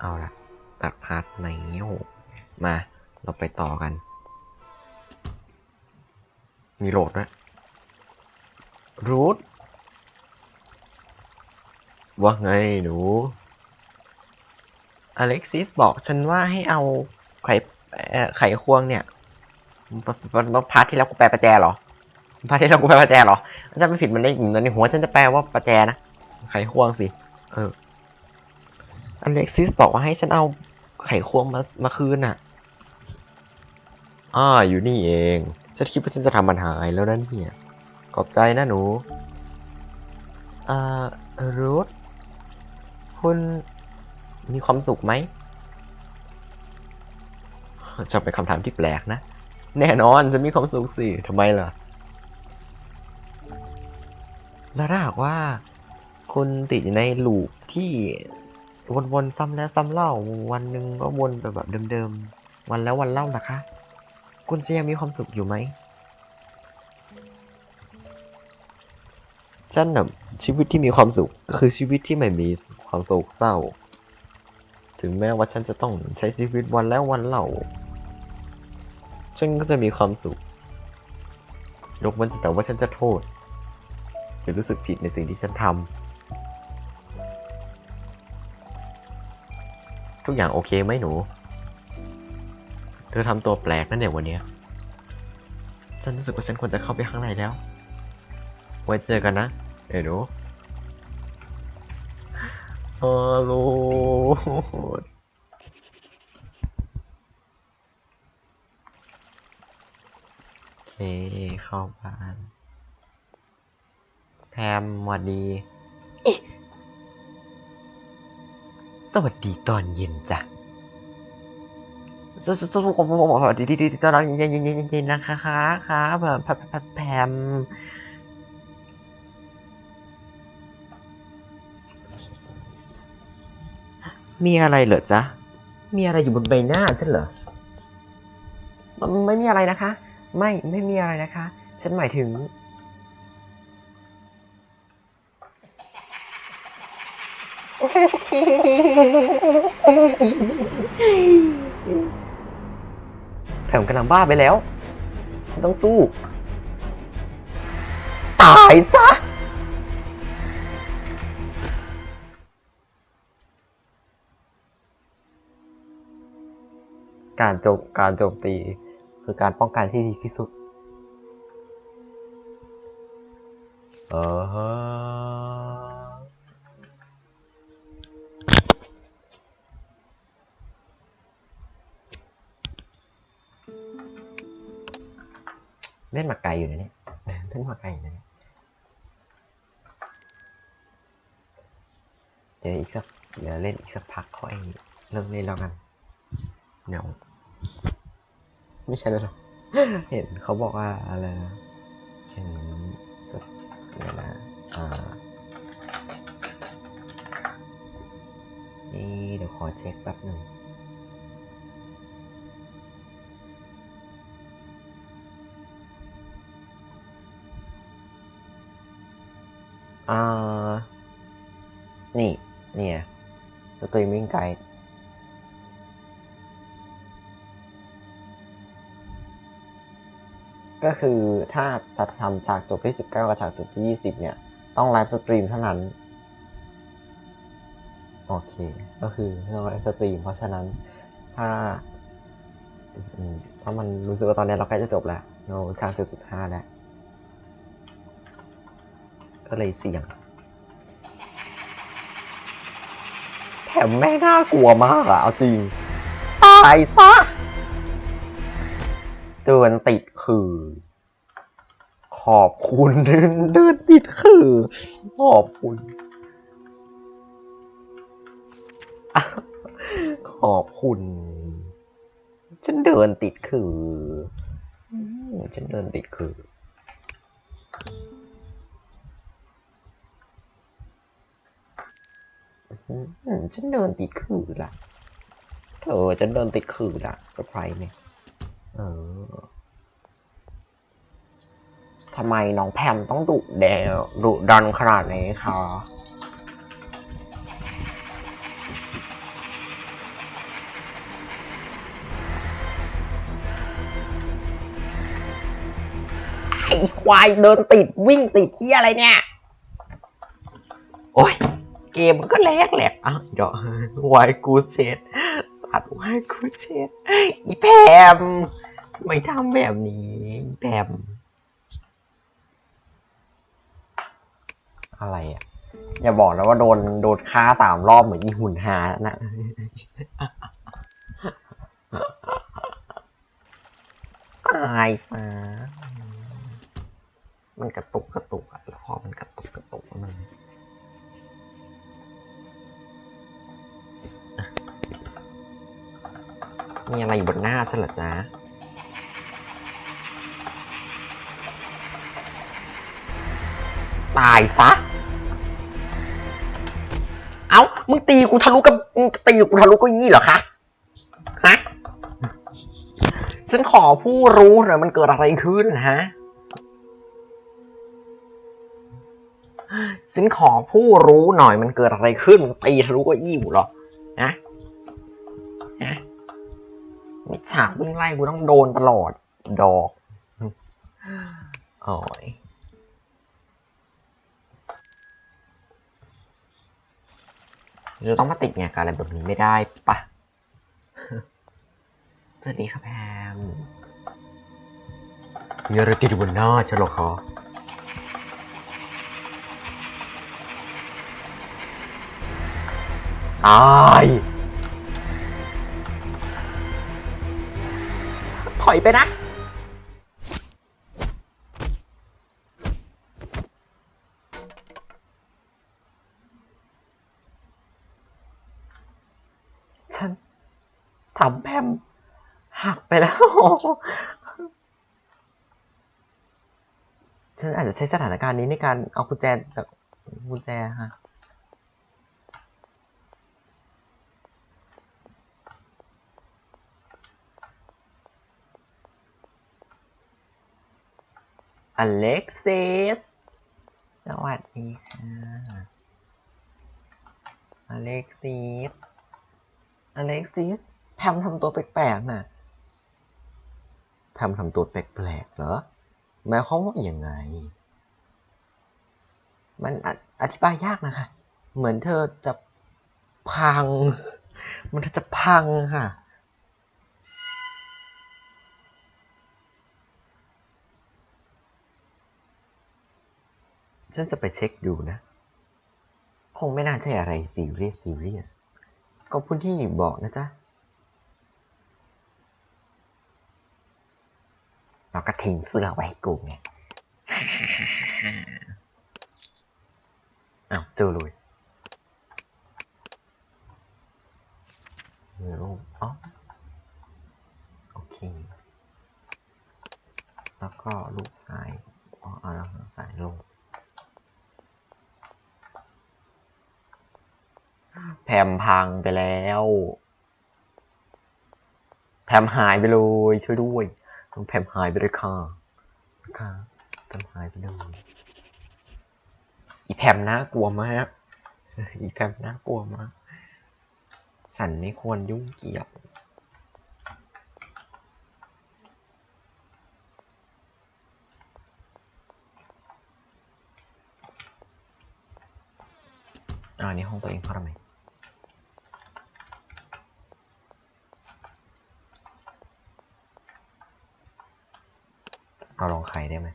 เอาละตัดพาร์ทไหนโหมา เราไปต่อกัน มีโหลดด้วยรูทว่าไงหนู อเล็กซิสบอกฉันว่าให้เอาไข่เอ่อไข่ควงเนี่ยปปปปพาร์ทที่แล้วกูแปลประแจเหรอพาร์ทที่แล้วกูแปลประแจเหรอถ้าจำไม่ผิดมันได้ในหัวฉันจะแปลว่าประแจนะ ไข่ควงสิ เออ อเล็กซิสบอกว่าให้ฉันเอาไข่ควงมามาคืนน่ะ อ่าอยู่นี่เอง ฉันคิดว่าฉันจะทำมันหายแล้วนั่นเนี่ยขอบใจนะหนู อ่ารูทคุณมีความสุขไหมจะเป็นคำถามที่แปลกนะ แน่นอนจะมีความสุขสิทำไมล่ะ แล้วถ้าหากว่า คุณติดอยู่ในลูปที่ วนๆซ้ำแล้วซ้ำเล่าวันหนึ่งก็วนไปแบบเดิมๆวันแล้ววันเล่านะคะ คุณจะยังมีความสุขอยู่ไหมฉันน่ะชีวิตที่มีความสุขก็คือชีวิตที่ไม่มีความโศกเศร้า ถึงแม้ว่าฉันจะต้องใช้ชีวิตวันแล้ววันเล่า ฉันก็จะมีความสุขยกเว้นแต่ว่าฉันจะโทษหรือรู้สึกผิดในสิ่งที่ฉันทำ ทุกอย่างโอเคไหมหนู เธอทำตัวแปลกนั่นเนี่ยวันนี้ ฉันรู้สึกว่าฉันควรจะเข้าไปข้างในแล้ว ไว้เจอกันนะเอ้ยหนูฮัลโหลเคเข้าบ้าน แพมสวัสดี เอ๊ะ สวัสดีตอนเย็นจ้ะสสสสสวัสดีดีตอนเย็นเย็นเย็นเย็นนะคะค่ะคะแบบแพมแพมมีอะไรเหรอจ๊ะ มีอะไรอยู่บนใบหน้าฉันเหรอมันไม่มีอะไรนะคะ ไม่ ไม่มีอะไรนะคะ ฉันหมายถึง แผมกำลังบ้าไปแล้ว ฉันต้องสู้ ตายซะ การจมการโจมตี คือการป้องกันที่ดีที่สุด เออ เล่นหมากไก่อยู่นะเนี่ยเล่นหมากไก่อยู่นะเนี่ยเดี๋ยวอีกสักเดี๋ยวเล่นอีกสักพักค่อยเลิกเล่นแล้วกันเดี๋ยไม่ใช่แล้วหรอเห็นเขาบอกว่าอะไรนะเห็นสักเดี๋ยวนะอ่านี่เดี๋ยวขอเช็คแป๊บหนึ่ง อ่า นี่ เนี่ยสตรีมมิ่งไกด์ก็คือถ้าจะทำฉากจบที่ 19 กับฉากจบที่ 20 เนี่ย ต้องไลฟ์สตรีมเท่านั้น โอเค ก็คือต้องไลฟ์สตรีม เพราะฉะนั้นถ้าอืมเพรามันรู้สึกว่าตอนนี้เราใกล้จะจบแล้วเราฉากจบ15 แล้ว ก็เลยเสี่ยง แถมแม่งน่ากลัวมากอะเอาจริง ตายซะเดินติดคือ ขอบคุณเดินเดินติดคือ ขอบคุณอะขอบคุณ ฉันเดินติดคืออืมฉันเดินติดคือ ฉันเดินติดขื่อละเธอฉันเดินติดขื่อละสไปร์เนี่ยเออทำไมน้องแพมต้องดุแดดุดันขนาดนี้คะไอควายเดินติดวิ่งติดที่อะไรเนี่ย โอ้ย มมันก็แลกแหลกอะเดี๋ยววายกูเชดสัตว์วายกูเชดอีแพมไม่ทำแบบนี้อีแพมอะไรอะอย่าบอกนะว่าโดนโดนฆ่าสามรอบเหมือนอีหุ่นหานะตายซะ กูทะลุกับตีกูทะลุเก็ยี่เหรอคะฮะฉันขอผู้รู้หน่อยมันเกิดอะไรขึ้นฮะฉันขอผู้รู้หน่อยมันเกิดอะไรขึ้นตีทะลุเก็ยี่หรอนะนะมิจฉาวิ่งไล่กูต้องโดนตลอดดอกโอ้ย จะต้องมาติดไงกับอะไรแบบนี้ไม่ได้ปะสวัสดีครับแพมมีอะไรติดอยู่บนหน้าฉันเหรอคะตายถอยไปนะ ฉัน ทำแพมหักไปแล้ว ฉันอาจจะใช้สถานการณ์นี้ในการเอากุญแจจากกุญแจฮะอเล็กซิส สวัสดีค่ะอเล็กซิส อเล็กซิส แพมทำตัวแปลกๆน่ะแพมทำตัวแปลกๆเหรอหมายความว่าอย่างไง มันออธิบายยากนะคะ เหมือนเธอจะพัง มันจะพังค่ะ ฉันจะไปเช็คดูนะ คงไม่น่าใช่อะไรซีเรียสซีเรียสก็พูดที่บอกนะจ๊ะ เราก็ทิ้งเสื้อไว้ให้กูไงอ้าวเจอเลยมีรูปอ๋อโอเค แล้วก็รูปซ้ายอ๋อเอาแล้วสายลงแพมพังไปแล้ว แพมหายไปเลยช่วยด้วย แพมหายไปเลยค่ะค่ะแพมหายไปเลยอีแพมน่ากลัวมากอีแพมน่ากลัวมากสันไม่ควรยุ่งเกี่ยวอ่านี่ห้องตัวเองเขาทำไม เราลองไขได้ไหม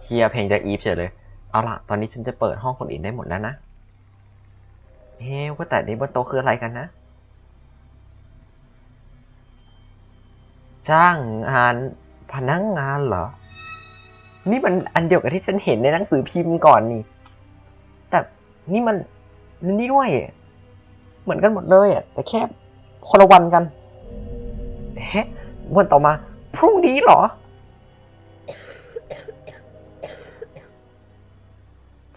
เคลียเพลงจากอีฟเฉยเลย เอาล่ะ ตอนนี้ฉันจะเปิดห้องคนอื่นได้หมดแล้วนะ เฮ้ว่าแต่นี้บนโต๊ะคืออะไรกันนะ จ้างงานพนักงงานเหรอ นี่มันอันเดียวกับที่ฉันเห็นในหนังสือพิมพ์ก่อนนี่ แต่นี่มันนี่ด้วย เหมือนกันหมดเลยอะ แต่แค่คนละวันกันเฮ้วันต่อมา พรุ่งนี้เหรอ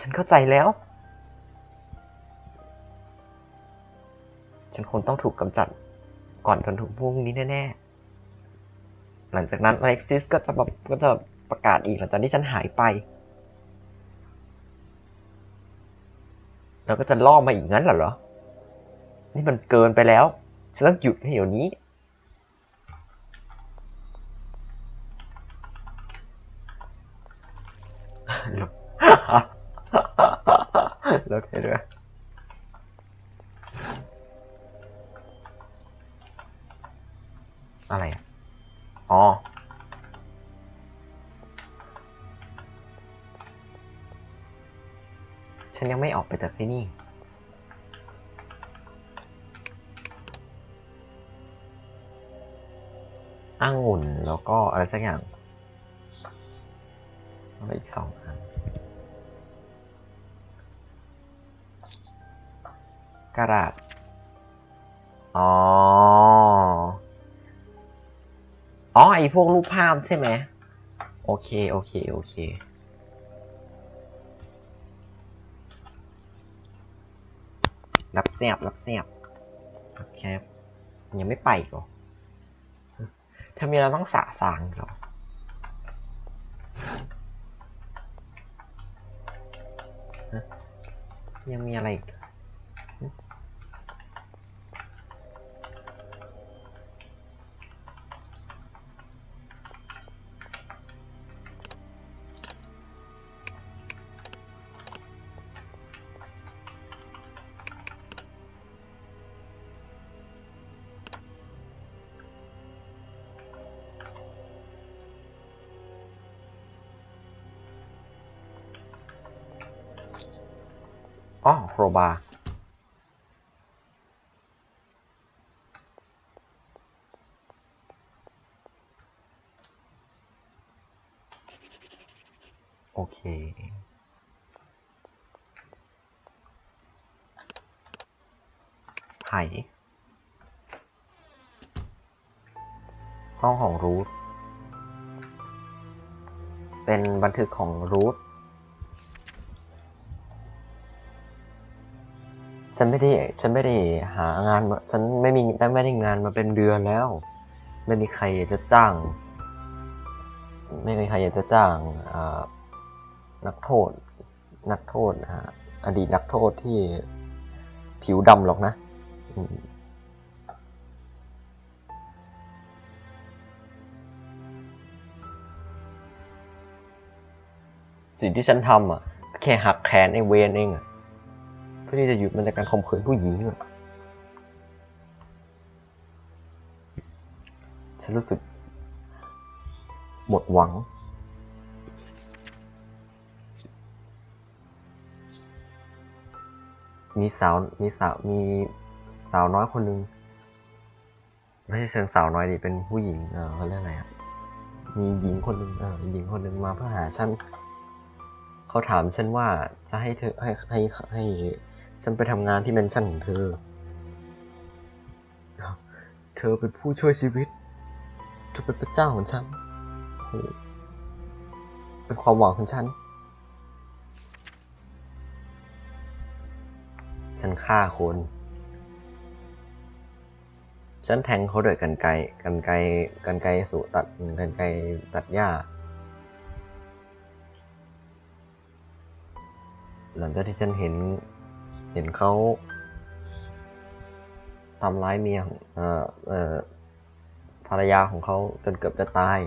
ฉันเข้าใจแล้ว ฉันคงต้องถูกกำจัดก่อนจนถึงพรุ่งนี้แน่ๆ หลังจากนั้นอเล็กซิสก็จะแบบก็จะ ประกาศอีกหลังจากที่ฉันหายไป แล้วก็จะล่อมาอีกงั้นเหรอเนี่มันเกินไปแล้ว ฉันต้องหยุดให้เดี๋ยวนี้ แล้วแค่ด้วย สักอย่างแล้วอีกสองอันกระดาษอ๋อ อ๋อ ไอพวกรูปภาพใช่ไหม โอเค โอเค โอเค รับแซบรับแซบโอเค ยังไม่ไปอีก เธอมีเราต้องสะสางหรอยังมีอะไรอีก ครบาโอเคไผ่ห้องของรูท เป็นบันทึกของรูท ฉันไม่ได้ฉันไม่ได้หางานมาฉันไม่มีได้ไม่ได้งานมาเป็นเดือนแล้ว ไม่มีใครจะจ้าง ไม่มีใครอยากจะจ้างนักโทษ นักโทษอ่าอดีตนักโทษที่ผิวดำหรอกนะสิ่งที่ฉันทำอะ แค่หักแขนไอ้เวนเองอะ เพื่อที่จะหยุดมันจากการข่มขืนผู้หญิงอะฉันรู้สึก หมดหวัง มีสาว มีสาว มีสาวน้อยคนหนึ่งไม่ใช่เชิงสาวน้อยดิ เป็นผู้หญิง เออเขาเรียกอะไรอะมีหญิงคนหนึ่งเออหญิงคนหนึ่งมาเพื่อหาฉัน เขาถามฉันว่าจะให้เธอให้ให้ให้ ฉันไปทำงานที่แมนชั่นของเธอ เธอเป็นผู้ช่วยชีวิต เธอเป็นพระเจ้าของฉัน เป็นความหวังของฉัน ฉันฆ่าคน ฉันแทงเขาด้วยกันไกกันไกกันไกสุตัดกันไกตัดหญ้าหลังจากที่ฉันเห็น เห็นเขาทำร้ายเมียของเอ่อเอ่อภรรยาของเขาจนเกือบจะตาย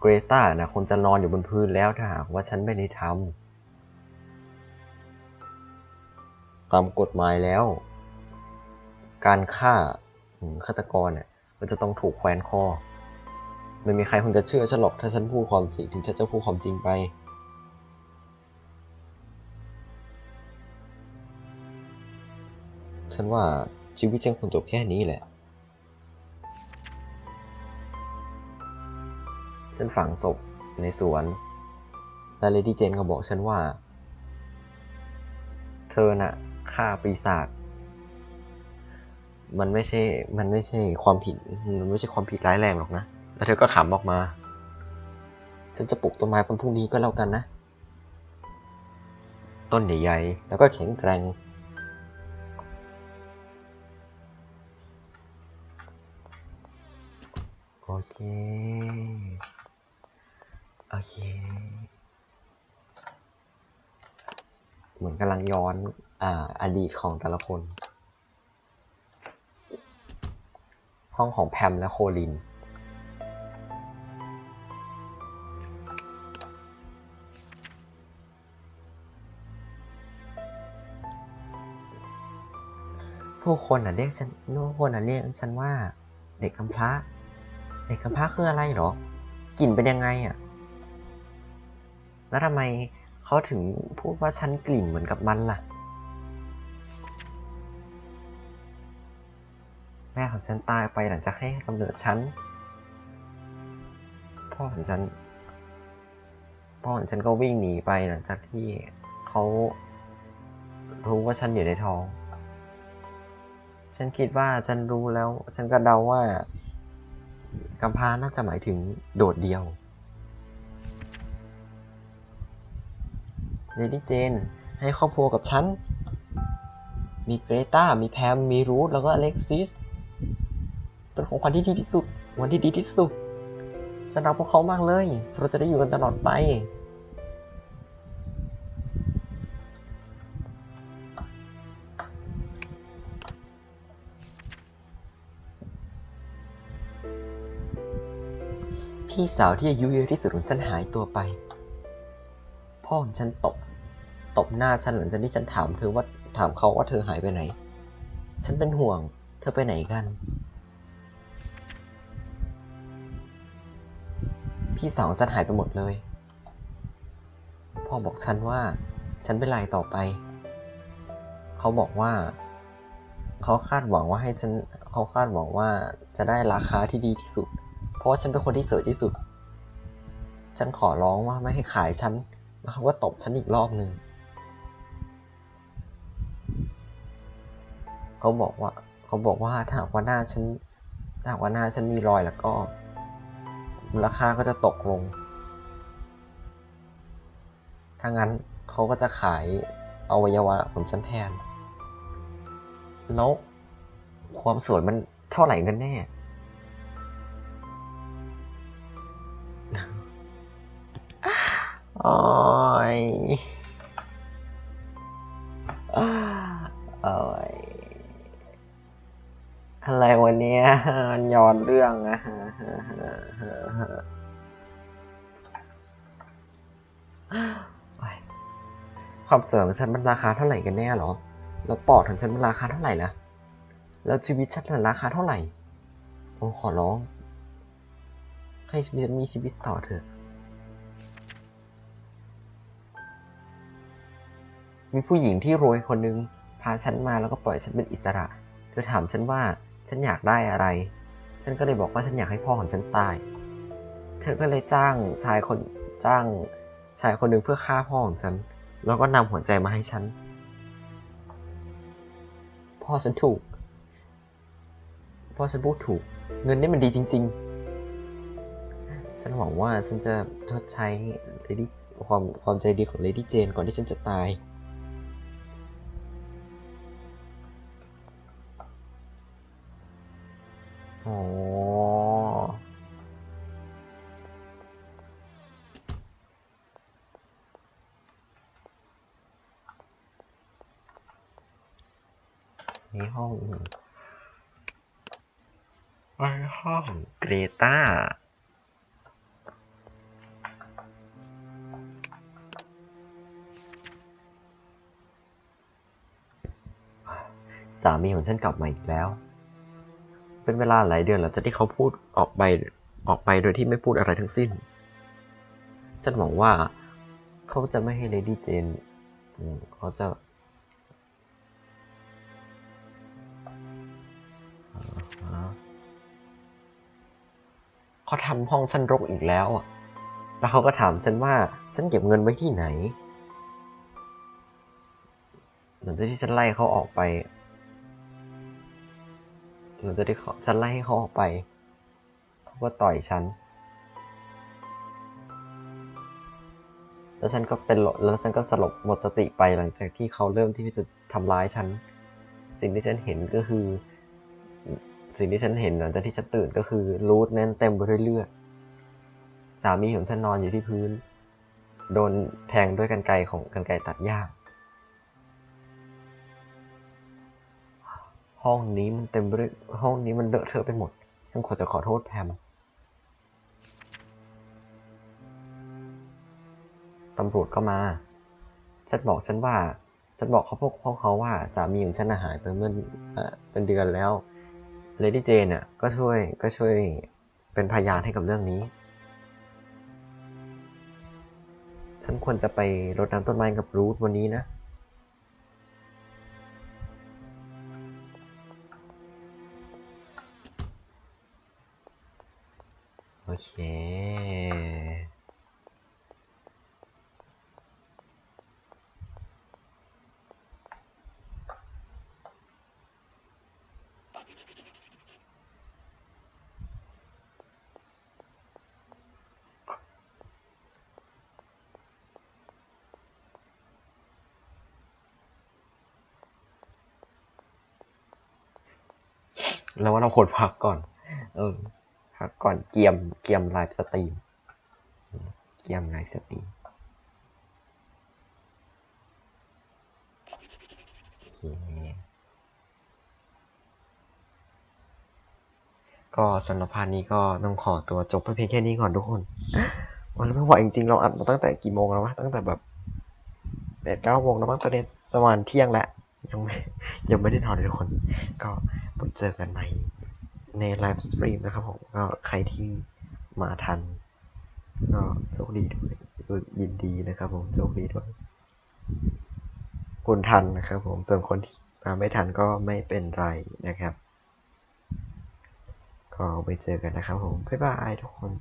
เกรตานะคงจะนอนอยู่บนพื้นแล้วถ้าหากว่าฉันไม่ได้ทำตามกฎหมายแล้ว การฆ่าฆาตกรเนี่ยมันจะต้องถูกแขวนคอ ไม่มีใครคงจะเชื่อฉันหรอกถ้าฉันพูดความจริงถึงฉันจะพูดความจริงไป ฉันว่าชีวิตฉันควรจบแค่นี้แหละ ฉันฝังศพในสวน และเลดี้เจนก็บอกฉันว่า เธอน่ะฆ่าปีศาจ มันไม่ใช่ มันไม่ใช่ความผิด มันไม่ใช่ความผิดร้ายแรงหรอกนะ แล้วเธอก็ขำออกมา ฉันจะปลูกต้นไม้วันพรุ่งนี้ก็แล้วกันนะ ต้นใหญ่ๆ แล้วก็แข็งแกร่ง เค โอเค เหมือนกำลังย้อน อ่า อดีตของแต่ละคน ห้องของแพมและโคลิน ผู้คนอะเรียกฉันผู้คนอะเรียกฉันว่าเด็กกำพร้า เด็กกำพร้าคืออะไรเหรอกลิ่นเป็นยังไงอะ แล้วทำไมเขาถึงพูดว่าฉันกลิ่นเหมือนกับมันล่ะ แม่ของฉันตายไปหลังจากให้กำเนิดฉัน พ่อของฉัน พ่อของฉันก็วิ่งหนีไปหลังจากที่เขารู้ว่าฉันอยู่ในท้อง ฉันคิดว่าฉันรู้แล้ว ฉันก็เดาว่า กำพร้าน่าจะหมายถึงโดดเดี่ยวเลดี้เจนให้ครอบครัวกับฉัน มีเกรตามีแพม มีรูท แล้วก็อเล็กซิส เป็นของขวัญที่ดีที่สุด วันที่ดีที่สุด ฉันรักพวกเขามากเลย เราจะได้อยู่กันตลอดไป พี่สาวที่อายุเยอะที่สุดของฉันหายตัวไป พ่อของฉันตบ ตบหน้าฉันหลังจากที่ฉันถามเธอว่าถามเขาว่าเธอหายไปไหน ฉันเป็นห่วง เธอไปไหนกัน พี่สาวฉันหายไปหมดเลย พ่อบอกฉันว่า ฉันเป็นไรต่อไป เขาบอกว่า เขาคาดหวังว่าให้ฉัน เขาคาดหวังว่าจะได้ราคาที่ดีที่สุด เพราะฉันเป็นคนที่สวยที่สุด ฉันขอร้องว่าไม่ให้ขายฉันแล้วเขาก็ตบฉันอีกรอบหนึ่งเขาบอกว่า เขาบอกว่าถ้าหากว่าหน้าฉันถ้าหากว่าหน้าฉันมีรอยแล้วก็มูลค่าก็จะตกลง ถ้างั้นเขาก็จะขายอวัยวะของฉันแทน แล้วความสวยมันเท่าไหร่กันแน่ โอ้ยโอ้ยอะไรวันนี้มันย้อนเรื่องอะความเสวยของฉันมันราคาเท่าไหร่กันแน่หรอ แล้วปอดของฉันมันราคาเท่าไหร่ล่ะ แล้วชีวิตฉันมันราคาเท่าไหร่ โอ้ขอร้อง ให้ชีวิตมีชีวิตต่อเถอะ มีผู้หญิงที่รวยคนหนึงพาฉันมาแล้วก็ปล่อยฉันเป็นอิสระ เธอถามฉันว่าฉันอยากได้อะไร ฉันก็เลยบอกว่าฉันอยากให้พ่อของฉันตาย เธอก็เลยจ้างชายคนจ้างชายคนหนึ่งเพื่อฆ่าพ่อของฉัน แล้วก็นำหัวใจมาให้ฉัน พ่อฉันถูก พ่อฉันพูดถูก เงินนี่มันดีจริง ๆ ฉันหวังว่าฉันจะทดใช้ความความใจดีของ Lady Jane ก่อนที่ฉันจะตาย ตาสามีของฉันกลับมาอีกแล้ว เป็นเวลาหลายเดือนหลังจากที่เขาพูดออกไปออกไปโดยที่ไม่พูดอะไรทั้งสิ้น ฉันหวังว่าเขาจะไม่ให้เลดี้เจนเขาจะ เขาทำห้องฉันรกอีกแล้วอะแล้วเขาก็ถามฉันว่าฉันเก็บเงินไว้ที่ไหน หลังจากที่ฉันไล่เขาออกไป หลังจากที่ฉันไล่ให้เขาออกไป เขาก็ต่อยฉัน แล้วฉันก็เป็นแล้วฉันก็สลบหมดสติไปหลังจากที่เขาเริ่มที่จะทำร้ายฉัน สิ่งที่ฉันเห็นก็คือ สิ่งที่ฉันเห็นหลังจากที่ฉันตื่นก็คือรูทน่นเต็มไปด้วยเลือด สามีของฉันนอนอยู่ที่พื้น โดนแทงด้วยกันไกของกันไกตัดหญ้าห้องนี้มันเต็มไปด้วยห้องนี้มันเลอะเทอะไปหมด ฉันขอจะขอโทษแพมตำรวจก็มา ฉันบอกฉันว่า ฉันบอกเขาพวกพวกเขาว่าสามีของฉันหายไปเมื่อเป็นเดือนแล้ว เลดี้เจนอะก็ช่วยก็ช่วยเป็นพยานให้กับเรื่องนี้ ฉันควรจะไปรดน้ำต้นไม้กับรูทวันนี้นะ โอเค แล้วว่าเราควรพักก่อน เออพักก่อนเกียมเกียมไลฟ์สตรีมเกียมไลฟ์สตรีมก็สำหรับพาร์ทนี้ก็ต้องขอตัวจบเพียงแค่นี้ก่อนทุกคนวันนี้ไม่ไหวจริงๆเราอัดมาตั้งแต่กี่โมงแล้ววะตั้งแต่แบบแปดเก้าโมงแล้วมั้งตอนนี้ประมาณเที่ยงแล้ว ยังไม่ยังไม่ได้นอนเลยทุกคน ก็ไปเจอกันใหม่ในไลฟ์สตรีมนะครับผม ก็ใครที่มาทัน ก็โชคดีด้วยยินดีนะครับผมโชคดีด้วยคุณทันนะครับผมส่วนคนที่มาไม่ทันก็ไม่เป็นไรนะครับ ก็ไปเจอกันนะครับผม บ๊ายบายทุกคน